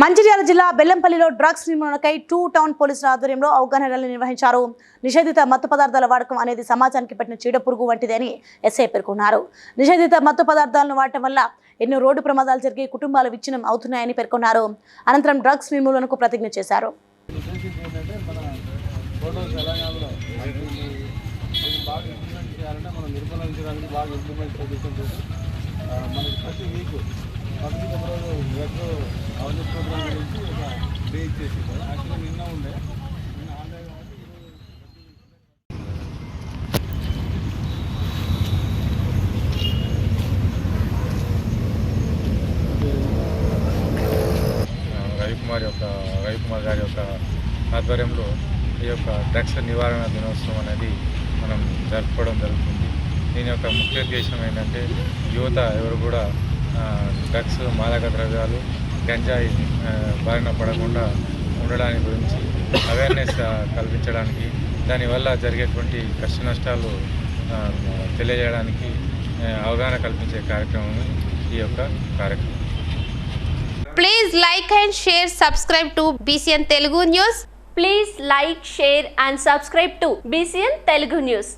మంచిర్యాల జిల్లా బెల్లంపల్లిలో డ్రగ్స్ నిర్మూలనకై టూ టౌన్ పోలీసుల ఆధ్వర్యంలో అవగాహన ర్యాలీ నిర్వహించారు. నిషేధిత మత్తు పదార్థాల వాడకం అనేది సమాజానికి పట్టిన చీడపురుగు వంటిది అని ఎస్ఐ పేర్కొన్నారు. నిషేధిత మత్తు పదార్థాలను వాడటం వల్ల ఎన్నో రోడ్డు ప్రమాదాలు జరిగి కుటుంబాలు విచ్ఛిన్నం అవుతున్నాయని పేర్కొన్నారు. అనంతరం డ్రగ్స్ నిర్మూలనకు ప్రతిజ్ఞ చేశారు. మనకి ప్రతి వీక్ ప్రతి డ్రగ్ అవేర్నెస్ ప్రోగ్రామ్ గురించి ఒక డే ఇచ్చేసి యాక్చువల్గా నిన్న ఉండే. నిన్న ఆన్లైన్ కాబట్టి రవికుమార్ యొక్క రవికుమార్ గారి యొక్క ఆధ్వర్యంలో ఈ యొక్క డ్రగ్స్ నివారణ దినోత్సవం అనేది మనం జరుపుకోవడం జరుగుతుంది. దీని యొక్క ముఖ్య ఉద్దేశం ఏంటంటే యువత ఎవరు కూడా డ్రగ్స్ మాదక ద్రవ్యాలు గంజాయి బారిన పడకుండా ఉండడానికి గురించి అవేర్నెస్ కల్పించడానికి దానివల్ల జరిగేటువంటి కష్ట నష్టాలు తెలియజేయడానికి అవగాహన కల్పించే కార్యక్రమం ఈ యొక్క కార్యక్రమం. Please like and share subscribe to BCN Telugu news please like share and subscribe to BCN Telugu news